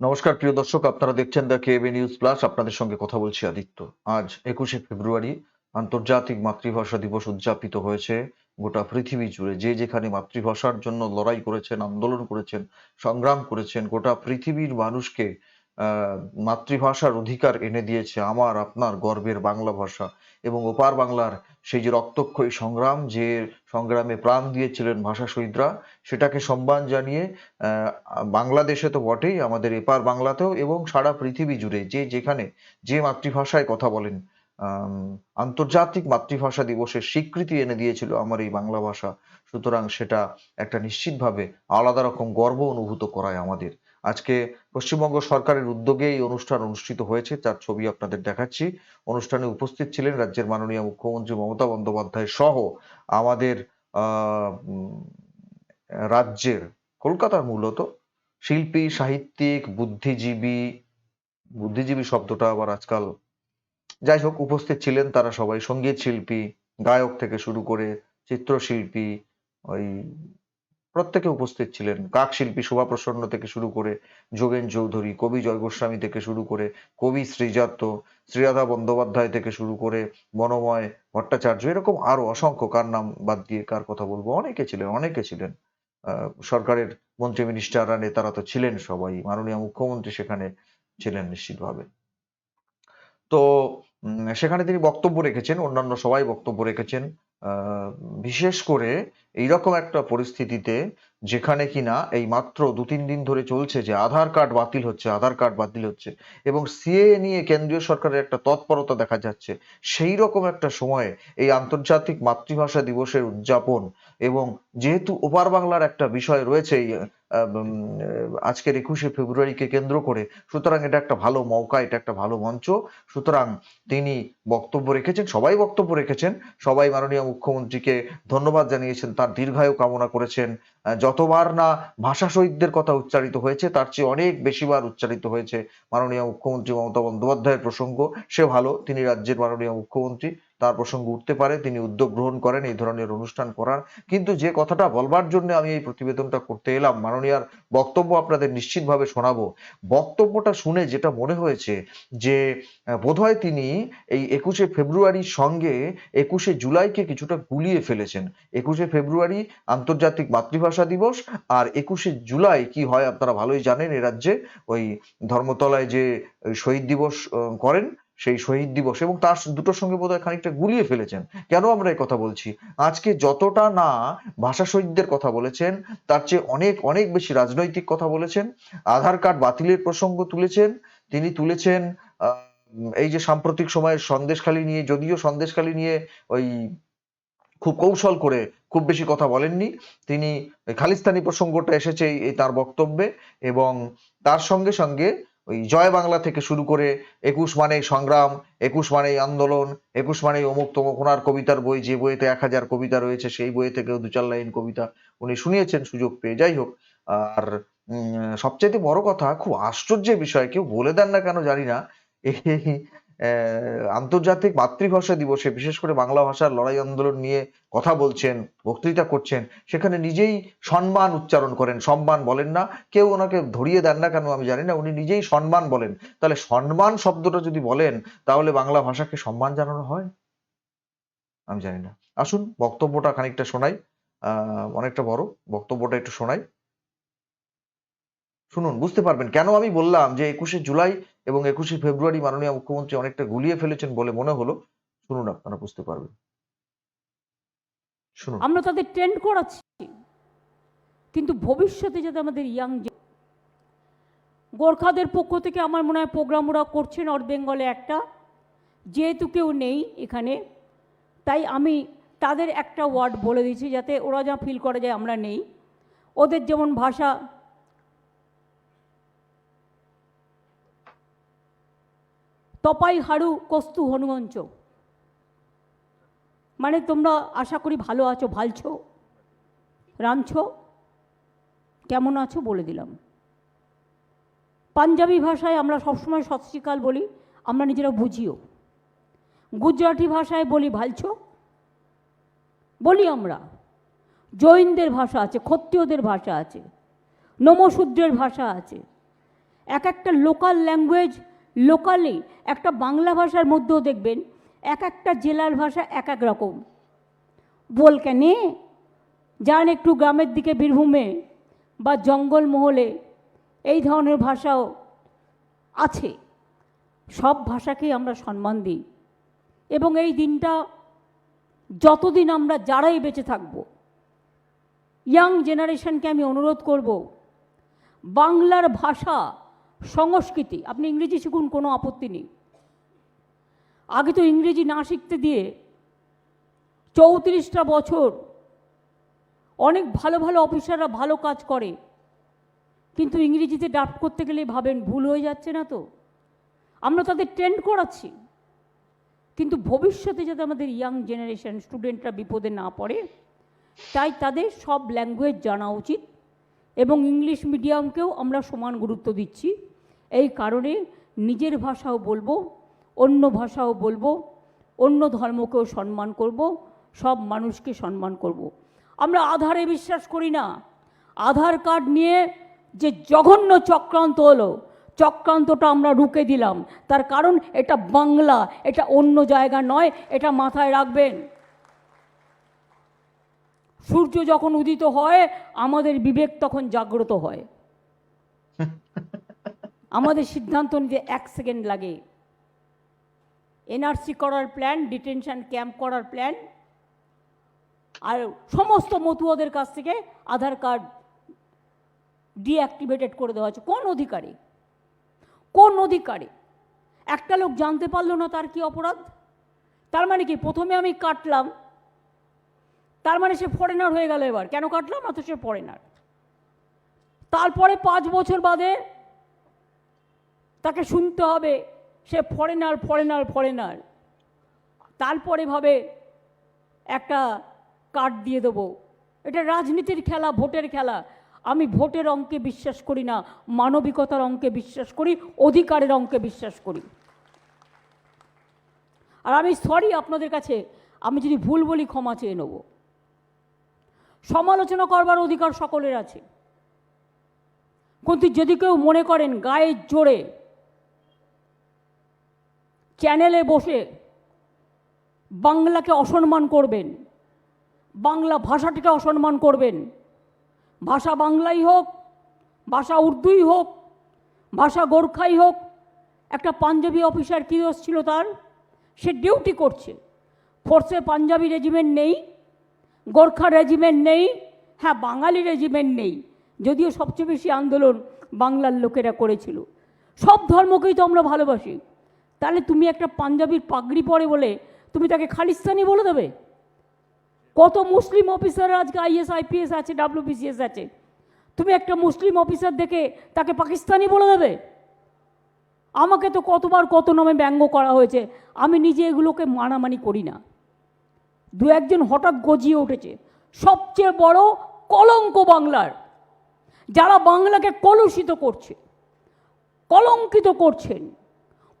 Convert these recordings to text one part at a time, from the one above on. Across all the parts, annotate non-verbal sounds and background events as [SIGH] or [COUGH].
নমস্কার, প্রিয় দর্শক। আপনারা দেখছেন দ্য কেবি নিউজ প্লাস আপনাদের সঙ্গে কথা বলছি আদিত্য। আজ একুশে ফেব্রুয়ারি, আন্তর্জাতিক মাতৃভাষা দিবস উদযাপিত হয়েছে গোটা পৃথিবী জুড়ে। যে যেখানে মাতৃভাষার জন্য লড়াই করেছেন, আন্দোলন করেছেন, সংগ্রাম করেছেন, গোটা পৃথিবীর মানুষকে মাতৃভাষার অধিকার এনে দিয়েছে আমার, আপনার গর্বের বাংলা ভাষা। এবং ওপার বাংলার সেই যে রক্তক্ষয়ী সংগ্রাম, যে সংগ্রামে প্রাণ দিয়েছিলেন ভাষা শহীদরা, সেটাকে সম্মান জানিয়ে বাংলাদেশে তো বটেই, আমাদের এপার বাংলাতেও এবং সারা পৃথিবী জুড়ে যে যেখানে যে মাতৃভাষায় কথা বলেন আন্তর্জাতিক মাতৃভাষা দিবসের স্বীকৃতি এনে দিয়েছিল আমার এই বাংলা ভাষা। সুতরাং সেটা একটা নিশ্চিতভাবে আলাদা রকম গর্ব অনুভূত করায় আমাদের। আজকে পশ্চিমবঙ্গ সরকারের উদ্যোগে এই অনুষ্ঠান অনুষ্ঠিত হয়েছে তার ছবি আপনাদের দেখাচ্ছি। অনুষ্ঠানে উপস্থিত ছিলেন রাজ্যের মাননীয় মুখ্যমন্ত্রী মমতা বন্দ্যোপাধ্যায় সহ আমাদের রাজ্যের কলকাতার মূলত শিল্পী, সাহিত্যিক, বুদ্ধিজীবী বুদ্ধিজীবী শব্দটা আবার আজকাল যাই হোক উপস্থিত ছিলেন তারা সবাই, সংগীত শিল্পী, গায়ক থেকে শুরু করে চিত্রশিল্পী, ওই প্রত্যেকে উপস্থিত ছিলেন। কাক শিল্পী শোভা প্রসন্ন থেকে শুরু করে যোগেন চৌধুরী, কবি জয় গোস্বামী থেকে শুরু করে কবি শ্রীজাত, শ্রীরাধা বন্দ্যোপাধ্যায় থেকে শুরু করে বনময় ভট্টাচার্য, এরকম আরও অসংখ্য, কার নাম বাদ দিয়ে কার কথা বলব? অনেকে ছিলেন অনেকে ছিলেন। সরকারের মন্ত্রী মিনিস্টাররা নেতারা তো ছিলেন সবাই, মাননীয় মুখ্যমন্ত্রী সেখানে ছিলেন নিশ্চিতভাবে। তো সেখানে তিনি বক্তব্য রেখেছেন, অন্যান্য সবাই বক্তব্য রেখেছেন। বিশেষ করে এইরকম একটা পরিস্থিতিতে যেখানে কিনা এই মাত্র দু তিন দিন ধরে চলছে যে আধার কার্ড বাতিল হচ্ছে, আধার কার্ড বাতিল হচ্ছে এবং সিএ নিয়ে কেন্দ্রীয় সরকারের একটা তৎপরতা দেখা যাচ্ছে। সেই রকম একটা সময়ে এই আন্তর্জাতিক মাতৃভাষা দিবসের উদযাপন এবং যেহেতু ওপার বাংলার একটা বিষয় রয়েছে এই আজকের একুশে ফেব্রুয়ারিকে কেন্দ্র করে, সুতরাং এটা একটা ভালো মৌকা, এটা একটা ভালো মঞ্চ। সুতরাং তিনি বক্তব্য রেখেছেন, সবাই বক্তব্য রেখেছেন, সবাই মাননীয় মুখ্যমন্ত্রীকে ধন্যবাদ জানিয়েছেন। তার দীর্ঘায়ু কামনা করেছেন। যতবার না ভাষা শহীদদের কথা উচ্চারিত হয়েছে, তার চেয়ে অনেক বেশিবার উচ্চারিত হয়েছে মাননীয় মুখ্যমন্ত্রী মমতা বন্দ্যোপাধ্যায়ের প্রসঙ্গ। সে ভালো, তিনি রাজ্যের মাননীয় মুখ্যমন্ত্রী। তার প্রসঙ্গ উঠতে পারে, তিনি উদ্যোগ গ্রহণ করেন, এই ধরনের অনুষ্ঠান করার। কিন্তু যে কথাটা বলবার জন্য আমি এই প্রতিবেদনটা করতে এলাম, মাননীয়ার বক্তব্য আপনাদের নিশ্চিতভাবে শোনাবো। বক্তব্যটা শুনে যেটা মনে হয়েছে যে বোধহয় তিনি এই একুশে ফেব্রুয়ারির সঙ্গে একুশে জুলাইকে কিছুটা গুলিয়ে ফেলেছেন। একুশে ফেব্রুয়ারি আন্তর্জাতিক মাতৃভাষা দিবস আর একুশে জুলাই কি হয় আপনারা ভালোই জানেন, এ রাজ্যে ওই ধর্মতলায় যে শহীদ দিবস করেন সেই শহীদ দিবস এবং তার দুটোর সঙ্গে বোধহয় খানিকটা গুলিয়ে ফেলেছেন। কেন আমরা এই কথা বলছি? আজকে যতটা না ভাষা শহীদদের কথা বলেছেন, তার চেয়ে অনেক অনেক বেশি রাজনৈতিক কথা বলেছেন, আধার কার্ড বাতিলের প্রসঙ্গ তুলেছেন, তিনি তুলেছেন এই যে সাম্প্রতিক সময়ে সন্দেশখালী নিয়ে, যদিও সন্দেশখালী নিয়ে ওই খুব কৌশল করে খুব বেশি কথা বলেননি, তিনি খালিস্তানি প্রসঙ্গটা এসেছে এই তার বক্তব্যে এবং তার সঙ্গে সঙ্গে ওই জয় বাংলা থেকে শুরু করে একুশ মানে সংগ্রাম, একুশ মানে আন্দোলন, একুশ মানে অমুক তমুক ওনার কবিতার বই, যে বইতে এক হাজার কবিতা রয়েছে সেই বই থেকেও দু চার লাইন কবিতা উনি শুনিয়েছেন, সুযোগ পেয়ে। যাই হোক, আর সবচাইতে বড় কথা, খুব আশ্চর্যের বিষয়, কেউ বলে দেন না কেন জানি না, এই আন্তর্জাতিক মাতৃভাষা দিবসে, বিশেষ করে বাংলা ভাষার লড়াই আন্দোলন নিয়ে কথা বলছেন, বক্তৃতা করছেন, সেখানে নিজেই সম্মান উচ্চারণ করেন, সম্মান বলেন না, কেউ ওনাকে ধরিয়ে দেন না কেন আমি জানি না, উনি নিজেই সম্মান বলেন। তাহলে সম্মান শব্দটা যদি বলেন, তাহলে বাংলা ভাষাকে সম্মান জানানো হয়? আমি জানি না। আসুন, বক্তব্যটা খানিকটা শোনাই। অনেকটা বড়, বক্তব্যটা একটু শোনাই। শুনুন, বুঝতে পারবেন। কেন আমি বললাম যে একুশে জুলাই এবং একুশে ফেব্রুয়ারি মাননীয় মুখ্যমন্ত্রী অনেকটা গুলিয়ে ফেলেছেন বলে মনে হলো। শুনুন আপনারা, বুঝতে পারবেন। আমরা তাদের ট্রেন্ড করাচ্ছি। কিন্তু ভবিষ্যতে যাতে আমাদের ইয়াং গোর্খাদের পক্ষ থেকে আমার মনে হয় প্রোগ্রাম ওরা করছে নর্থ বেঙ্গলে একটা। যেহেতু কেউ নেই এখানে, তাই আমি তাদের একটা ওয়ার্ড বলে দিচ্ছি যাতে ওরা যা ফিল করে যায় আমরা নেই। ওদের যেমন ভাষা তপাই হাড়ু কস্তু হনুমঞ্চ মানে তোমরা আশা করি ভালো আছো, ভালছো, রাঁধছো, কেমন আছো বলে দিলাম। পাঞ্জাবি ভাষায় আমরা সবসময় সৎ শ্রীকাল বলি, আমরা নিজেরা বুঝিও। গুজরাটি ভাষায় বলি ভালছো, বলি আমরা। জৈনদের ভাষা আছে, ক্ষত্রিয়দের ভাষা আছে নমশূদ্রের ভাষা আছে। এক একটা লোকাল ল্যাঙ্গুয়েজ লোকালি একটা বাংলা ভাষার মধ্যেও দেখবেন, এক একটা জেলার ভাষা এক এক রকম। বল কেনে যান একটু গ্রামের দিকে বীরভূমে বা জঙ্গলমহলে, এই ধরনের ভাষাও আছে। সব ভাষাকেই আমরা সম্মান দিই। এবং এই দিনটা যতদিন আমরা যারাই বেঁচে থাকব ইয়াং জেনারেশনকে আমি অনুরোধ করব, বাংলার ভাষা সংস্কৃতি, আপনি ইংরেজি শিখুন, কোনো আপত্তি নেই। আগে তো ইংরেজি না শিখতে দিয়ে চৌত্রিশটা বছর অনেক ভালো ভালো অফিসাররা ভালো কাজ করে, কিন্তু ইংরেজিতে ড্রাফট করতে গেলে ভাবেন ভুল হয়ে যাচ্ছে না তো? আমরা তাদের ট্রেন্ড করাচ্ছি, কিন্তু ভবিষ্যতে যাতে আমাদের ইয়াং জেনারেশন স্টুডেন্টরা বিপদে না পড়ে, তাই তাদের সব ল্যাঙ্গুয়েজ জানা উচিত এবং ইংলিশ মিডিয়ামকেও আমরা সমান গুরুত্ব দিচ্ছি। এই কারণে নিজের ভাষাও বলব, অন্য ভাষাও বলব, অন্য ধর্মকেও সম্মান করব, সব মানুষকে সম্মান করব। আমরা আধারে বিশ্বাস করি না। আধার কার্ড নিয়ে যে জঘন্য চক্রান্ত হলো, চক্রান্তটা আমরা রুকে দিলাম। তার কারণ এটা বাংলা, এটা অন্য জায়গা নয়, এটা মাথায় রাখবেন। সূর্য যখন উদিত হয়, আমাদের বিবেক তখন জাগ্রত হয়। [LAUGHS] আমাদের সিদ্ধান্ত নিতে এক সেকেন্ড লাগে। এনআরসি করার প্ল্যান ডিটেনশন ক্যাম্প করার প্ল্যান আর সমস্ত মতুয়াদের কাছ থেকে আধার কার্ড ডিঅ্যাক্টিভেটেড করে দেওয়া হচ্ছে কোন অধিকারে? কোন অধিকারে? একটা লোক জানতে পারল না তার কি অপরাধ? তার মানে কি? প্রথমে আমি কাটলাম। তার মানে সে ফরেনার হয়ে গেল এবার। কেন কাটলাম? তো সে ফরেনার তারপরে পাঁচ বছর বাদে তাকে শুনতে হবে। সে ফরেনার ফরেনার ফরেনার তারপরে ভাবে একটা কার্ড দিয়ে দেবো। এটা রাজনীতির খেলা, ভোটের খেলা। আমি ভোটের অঙ্কে বিশ্বাস করি না, মানবিকতার অঙ্কে বিশ্বাস করি, অধিকারের অঙ্কে বিশ্বাস করি। আর আমি সরি আপনাদের কাছে, আমি যদি ভুল বলি ক্ষমা চেয়ে নেব। সমালোচনা করবার অধিকার সকলের আছে। কিন্তু যদি কেউ মনে করেন গায়ের জোরে চ্যানেলে বসে বাংলাকে অসম্মান করবেন, বাংলা ভাষাটিকে অসম্মান করবেন। ভাষা বাংলাই হোক, ভাষা উর্দুই হোক, ভাষা গোর্খাই হোক, একটা পাঞ্জাবি অফিসার কী ছিল তার? সে ডিউটি করছে। ফোর্সে পাঞ্জাবি রেজিমেন্ট নেই, গোর্খা রেজিমেন্ট নেই হ্যাঁ বাঙালি রেজিমেন্ট নেই। যদিও সবচেয়ে বেশি আন্দোলন বাংলার লোকেরা করেছিল। সব ধর্মকেই তো আমরা ভালোবাসি। তাহলে তুমি একটা পাঞ্জাবির পাগড়ি পরে বলে তুমি তাকে খালিস্তানি বলে দেবে? কত মুসলিম অফিসার আজকে আইএস, আইপিএস আছে, ডাব্লিউবিসিএস আছে। তুমি একটা মুসলিম অফিসার দেখে তাকে পাকিস্তানি বলে দেবে? আমাকে তো কতবার কত নামে ব্যঙ্গ করা হয়েছে, আমি নিজে এগুলোকে মানামানি করি না। দু একজন হঠাৎ গজিয়ে উঠেছে, সবচেয়ে বড় কলঙ্ক বাংলার, যারা বাংলাকে কলুষিত করছে, কলঙ্কিত করছেন।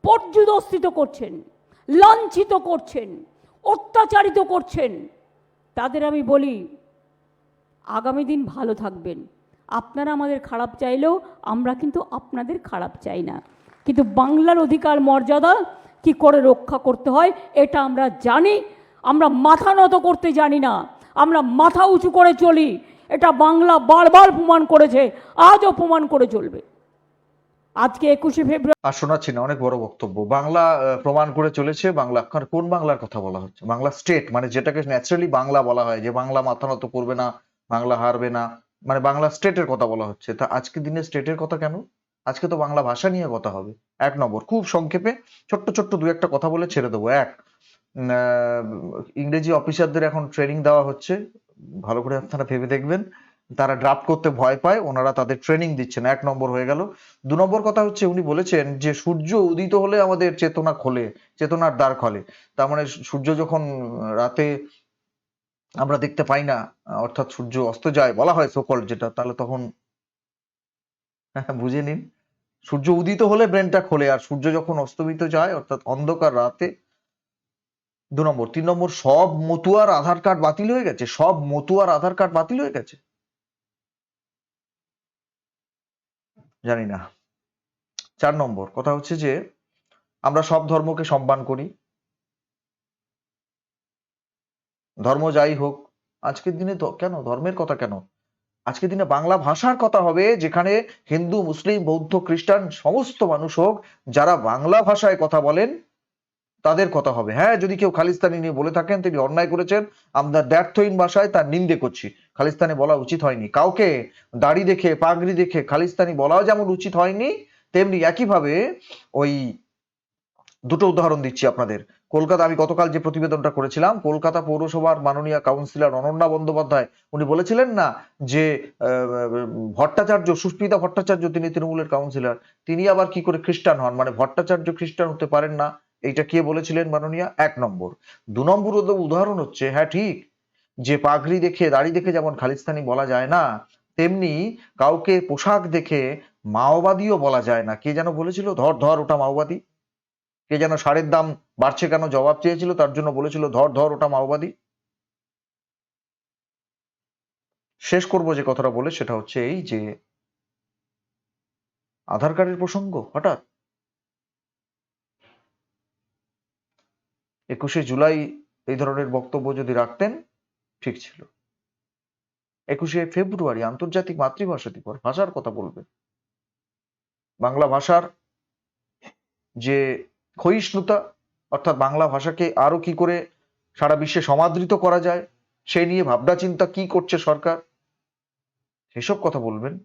পর্যুদস্তিত করছেন, লাঞ্ছিত করছেন, অত্যাচারিত করছেন। তাদের আমি বলি, আগামী দিন ভালো থাকবেন। আপনারা আমাদের খারাপ চাইলেও আমরা কিন্তু আপনাদের খারাপ চাই না। কিন্তু বাংলার অধিকার মর্যাদা কি করে রক্ষা করতে হয়, এটা আমরা জানি। আমরা মাথা নত করতে জানি না। আমরা মাথা উঁচু করে চলি। এটা বাংলা বারবার প্রমাণ করেছে, আজও প্রমাণ করে চলবে। আজকে একুশে ফেব্রুয়ারি আর শোনাচ্ছি না অনেক বড় বক্তব্য। বাংলা প্রমাণ করে চলেছে, বাংলা কোন বাংলার কথা বলা হচ্ছে? বাংলা স্টেট মানে যেটাকে ন্যাচারালি বাংলা বলা হয়, যে বাংলা মাথা নত করবে না, বাংলা হারবে না মানে বাংলা স্টেটের কথা বলা হচ্ছে। তা আজকে দিনে স্টেটের কথা কেন? আজকে তো বাংলা ভাষা নিয়ে কথা হবে। এক নম্বর, খুব সংক্ষেপে ছোট্ট ছোট্ট দু একটা কথা বলে ছেড়ে দেবো। এক ইংরেজি অফিসারদের এখন ট্রেনিং দেওয়া হচ্ছে। ভালো করে আপনারা ভেবে দেখবেন। তারা ড্রাফট করতে ভয় পায়, ওনারা তাদের ট্রেনিং দিচ্ছেন, এক নম্বর হয়ে গেল। দু নম্বর কথা হচ্ছে, উনি বলেছেন যে সূর্য উদিত হলে আমাদের চেতনা খোলে, চেতনার দ্বার খোলে। তার মানে সূর্য যখন রাতে আমরা দেখতে পাই না, অর্থাৎ সূর্য অস্ত যায়, বলা হয় সকল যেটা, তাহলে তখন [LAUGHS] বুঝে নিন। সূর্য উদিত হলে ব্রেনটা খোলে, আর সূর্য যখন অস্তমিত যায়, অর্থাৎ অন্ধকার রাতে, দু নম্বর। তিন নম্বর, সব মতুয়ার আধার কার্ড বাতিল হয়ে গেছে, সব মতুয়ার আধার কার্ড বাতিল হয়ে গেছে। জানি না চার নম্বর, কথা হচ্ছে যে, আমরা সব ধর্মকে সম্মান করি। ধর্ম যাই হোক, আজকের দিনে কেন? ধর্মের কথা কেন? আজকের দিনে বাংলা ভাষার কথা হবে, যেখানে হিন্দু, মুসলিম, বৌদ্ধ, খ্রিস্টান, সমস্ত মানুষ হোক, যারা বাংলা ভাষায় কথা বলেন তাদের কথা হবে। হ্যাঁ যদি কেউ খালিস্তানি নিয়ে বলে থাকেন, তিনি অন্যায় করেছেন। আমরা দ্ব্যর্থহীন ভাষায় তার নিন্দে করছি। খালিস্তানি বলা উচিত হয়নি। কাউকে দাড়ি দেখে, পাগড়ি দেখে খালিস্তানি বলাও যেমন উচিত হয়নি, তেমনি একইভাবে ওই দুটো উদাহরণ দিচ্ছি আপনাদের। কলকাতা, আমি গতকাল যে প্রতিবেদনটা করেছিলাম, কলকাতা পৌরসভার মাননীয় কাউন্সিলর অনন্যা বন্দ্যোপাধ্যায়, উনি বলেছিলেন না যে ভট্টাচার্য, সুস্মিতা ভট্টাচার্য তিনি তৃণমূলের কাউন্সিলর। তিনি আবার কি করে খ্রিস্টান হন? মানে ভট্টাচার্য খ্রিস্টান হতে পারেন না। এইটা কে বলেছিলেন মাননীয়া? এক নম্বর। দু নম্বর উদ- উদাহরণ হচ্ছে হ্যাঁ ঠিক, যে পাগড়ি দেখে, দাড়ি দেখে যেমন খালিস্তানি বলা যায় না, তেমনি কাউকে পোশাক দেখে মাওবাদীও বলা যায় না। কে যেন বলেছিল? ধর ধর ওটা মাওবাদী। কে যেন সারের দাম বাড়ছে কেন জবাব চেয়েছিল? তার জন্য বলেছিল, ধর ধর ওটা মাওবাদী। শেষ করব যে কথাটা বলে, সেটা হচ্ছে এই যে, আধার কার্ডের প্রসঙ্গ, হঠাৎ। একুশে জুলাই এই ধরনের বক্তব্য যদি রাখতেন, ঠিক ছিল। একুশে ফেব্রুয়ারি আন্তর্জাতিক মাতৃভাষা দিবস, ভাষার কথা বলবেন। বাংলা ভাষার যে ক্ষয়িষ্ণুতা, অর্থাৎ বাংলা ভাষাকে আরও কি করে সারা বিশ্বে সমাদৃত করা যায় সেই নিয়ে ভাবনা চিন্তা কি করছে সরকার, সেসব কথা বলবেন।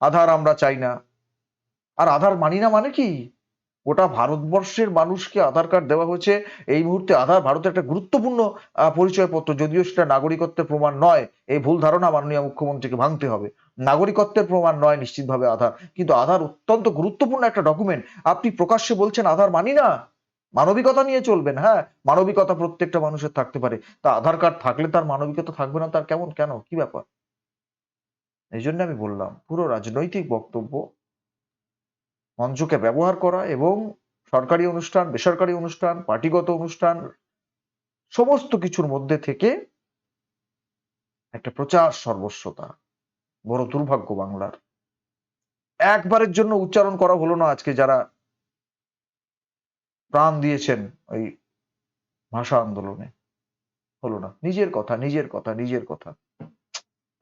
আধার আমরা চাই না। আর আধার মানি না মানে কি? গোটা ভারতবর্ষের মানুষকে আধার কার্ড দেওয়া হয়েছে। এই মুহূর্তে আধার ভারতের একটা গুরুত্বপূর্ণ পরিচয়পত্র। যদিও সেটা নাগরিকত্বের প্রমাণ নয়, এই ভুল ধারণা মাননীয় মুখ্যমন্ত্রীকে ভাঙতে হবে। নাগরিকত্বের প্রমাণ নয় নিশ্চিতভাবে আধার। কিন্তু আধার অত্যন্ত গুরুত্বপূর্ণ একটা ডকুমেন্ট আপনি প্রকাশ্যে বলছেন আধার মানি না। মানবিকতা নিয়ে চলবেন হ্যাঁ? মানবিকতা প্রত্যেকটা মানুষের থাকতে পারে। তা আধার কার্ড থাকলে তার মানবিকতা থাকবে না, তার কেমন? কেন? কি ব্যাপার? এই জন্য আমি বললাম, পুরো রাজনৈতিক বক্তব্য মঞ্চকে ব্যবহার করা এবং সরকারি অনুষ্ঠান, বেসরকারি অনুষ্ঠান, পার্টিগত অনুষ্ঠান, সমস্ত কিছুর মধ্যে থেকে একটা প্রচার সর্বস্বতা, বড় দুর্ভাগ্য বাংলার। একবারের জন্য উচ্চারণ করা হলো না আজকে যারা প্রাণ দিয়েছেন ওই ভাষা আন্দোলনে। হলো না। নিজের কথা নিজের কথা নিজের কথা।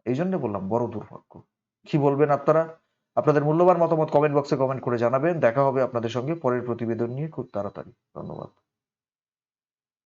এই জন্য বললাম বড় দুর্ভাগ্য। কি বলবেন আপনারা? আপনাদের মূল্যবান মতামত কমেন্ট বক্সে কমেন্ট করে জানাবেন। দেখা হবে আপনাদের সঙ্গে পরের প্রতিবেদন নিয়ে খুব তাড়াতাড়ি। ধন্যবাদ।